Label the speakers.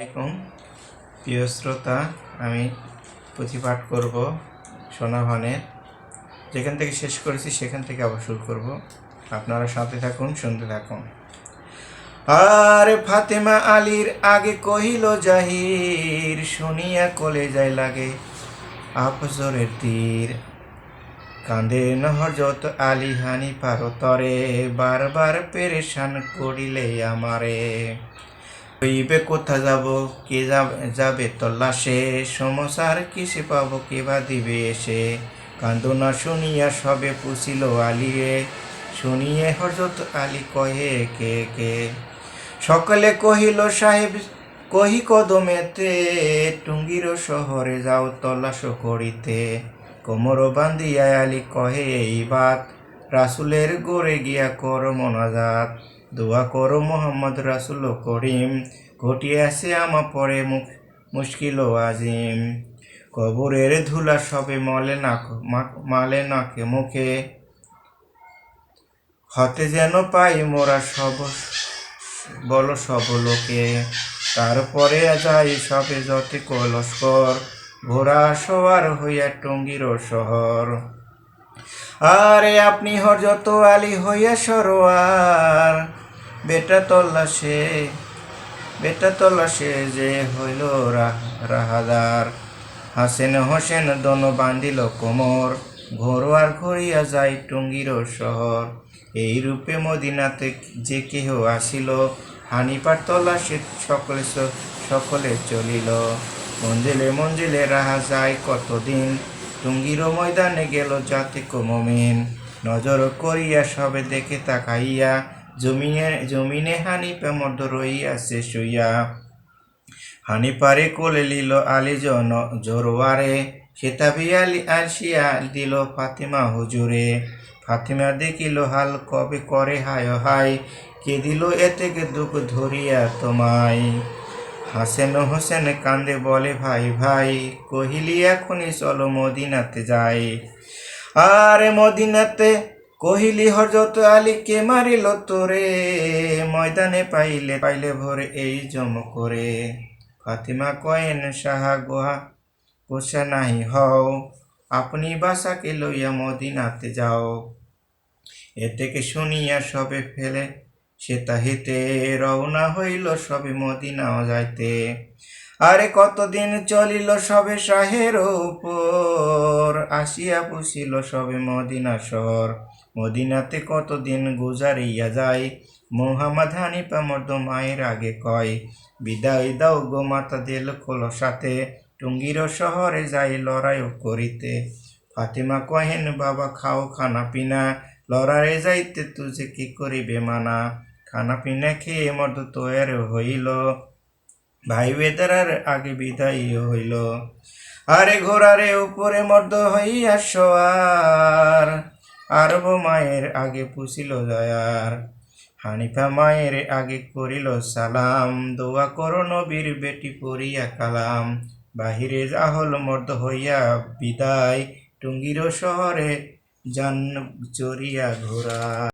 Speaker 1: আসসালামাইকুম প্রিয় শ্রোতা, আমি পুঁথিপাঠ করব সোনাভানের। যেখান থেকে শেষ করেছি, সেখান থেকে আবার শুরু করব। আপনারা সাথে থাকুন, শুনতে থাকুন। আর ফাতেমা আলীর আগে কহিল, জাহির, শুনিয়া কলে যায় লাগে আফজরের তীর। কাঁদে নহজত আলী হানি পারো তরে, বারবার পেরেশান করিলে আমারে। হইবে কোথা যাব, কে যাব- যাবে তল্লাশে। সমসার কিসে পাবো, কে বা দিবে এসে? কান্দনা শুনিয়া সবে পুছিল আলিয়ে। শুনিয়ে হজরত আলী কহে, কে কে? সকলে কহিল, সাহেব, কহি কদমেতে, টুঙ্গির শহরে যাও তল্লাশ করিতে। কোমর বান্ধিয়া আলী কহে, এই বাত রাসুলের গোরে গিয়া কর মনাজাত। দোয়া করো মোহাম্মদ রাসুল করিম। ঘটিয়াছে আমা পরে মুখ মুশকিল আজিম। কবরের ধুলা সবে মলে মা- মালে নাকে মুখে। হতে যেন পাই মোরা সব বল সব লোকে। তারপরে যাই সবে যতে কলস্কর ঘোরা সওয়ার হইয়া টঙ্গির শহর। আরে আপনি হরজত আলী হইয়া সরোয়ার। বেটা তল্লাশে বেটা তল্লাশে যে হইল রাহাদার। হাসেন হোসেন দন বান্ধিল কোমর, ঘোরোয়ার ঘড়িয়া যাই টঙ্গির শহর। এই রূপে মদিনাতে যে কেহ আসিল হানিপার তল্লাশে সকলে সকলে চলিল। মঞ্জিলে মঞ্জিলে রাহা যায় কতদিন, টুঙ্গির ময়দানে গেল জাতি কমমিন নজর করিয়া সবে দেখে তাকাইয়া জমিনে জমিনে হানিপা মধ্য রইয়াছে শুইয়া। হানিপারে কোলে লিল আলী জন জোরওয়ারে সেতাবি আলী আসিয়া দিল ফাতিমা হুজুরে। ফাতিমা দেখিল, হাল কবে করে হায় হায়, কে দিল এ থেকে দুঃখ ধরিয়া তোমায়। হাসেন হোসেন কান্দে বলে, ভাই ভাই, কহিলি এখনই চলো মদিনাতে যাই। আরে মদিনাতে কহিলি হরজত আলী, কে মারিল তোরে? ময়দানে পাইলে পাইলে ভোরে এই জম করে। ফাতিমা কয়েন সাহা গোহা গোসা নাহি হও। আপনি বাসাকে লইয়া মদিনাতে যাও। এ থেকে শুনিয়া সবে ফেলে, সে তাহিতে রওনা হইল সবে মদিনাও যাইতে। আরে কতদিন চলিল সবে শাহের উপর? আসিয়া পুষিল সবে মদিনা শহর। মদিনাতে কতদিন গুজারিয়া যায়, মোহাম্মদ হানিফা মর্দ মায়ের আগে কয়, বিদায় দাও গো মাতা দিল খোলো সাথে, টুঙ্গির শহরে যাই লড়াইও করিতে। ফাতিমা কহেন, বাবা, খাও খানা পিনা, লড়াইয়ে যাইতে তুজে কি করিবে মানা? খানা পিনা খেয়ে মর্দ তৈয়ার হইল ভাই বেদারার আগে বিদায় হইল। আরে ঘোড়ারে, উপরে মর্দ হইয়া সোয়ার আরব মায়ের আগে পুষিল দয়ার। হানিফা মায়ের আগে করিল সালাম। দোয়া করো নবীর বেটি পড়িয়া কালাম। বাহিরে আহল মর্দ হইয়া বিদায়। টুঙ্গির শহরে জান চরিয়া ঘোড়া